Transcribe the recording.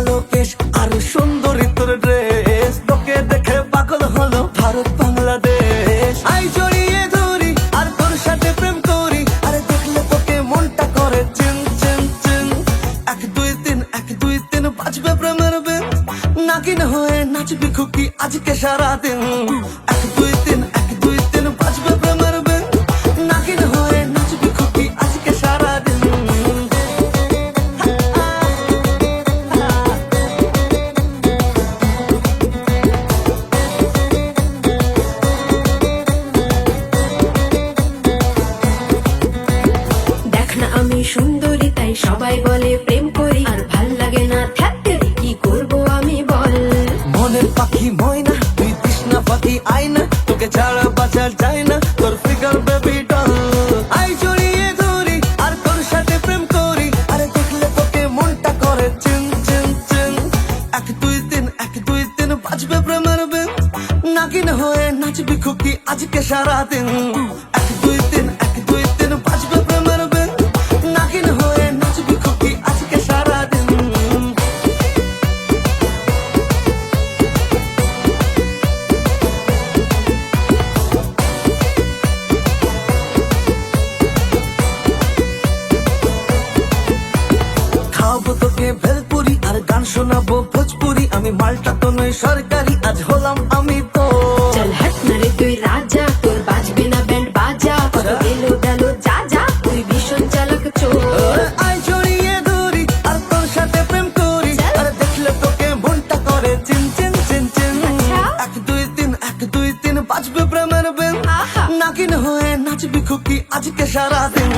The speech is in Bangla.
কালো কেশ আর সুন্দরী তোর ড্রেস তোকে দেখে পাগল হলো ভারত, বাংলাদেশ। আই জড়িয়ে ধরি, আর তোর সাথে প্রেম করি। আরে দেখলে তোকে মনটা করে চিন চিন চিন। এক, দুই, তিন, এক, দুই, তিন, বাজবে প্রেমের বেন নাগিন হয়ে নাচবি খুকি আজকে সারাদিন। এক, দুই, তিন, এক আমি সুন্দরী, তাই সবাই বলে প্রেম করি। আর ভালো লাগে না থাকতে কি করব আমি বল। মনের পাখি ময়না, তুই তৃষ্ণা পাখি আয়না। তোকে ছাড়া বাঁচা যায় না, তোর ফিগার বেবি ডল আই জড়িয়ে ধরি, আর তোর সাথে প্রেম করি। আরে দেখলে তোকে মনটা করে চিন চিন চিন। এক দুই তিন, এক দুই তিন, বাজবে প্রেমের বেন নাগিন হয়ে নাচবি খুকি আজকে সারাদিন। এক খাওয়াবো ভেলপুরি আর গান শোনাবো ভোজপুরি। আমি মালটা তো নই সরকারি আজ হলাম আমি তো। চল হাট না রে তুই রাজা তোর বাজবে না ব্যান্ড বাজা। কত এলো গেল যা যা তুই ভীষণ চালক চোর। আই জড়িয়ে ধরি আর তোর সাথে প্রেম করি। আর দেখলে তোকে মনটা করে চিন চিন চিন চিন। আচ্ছা। এক দুই তিন এক দুই তিন বাজবে প্রেমের বেন আহা। হয়ে নাচবি খুকি আজকে সারাদিন।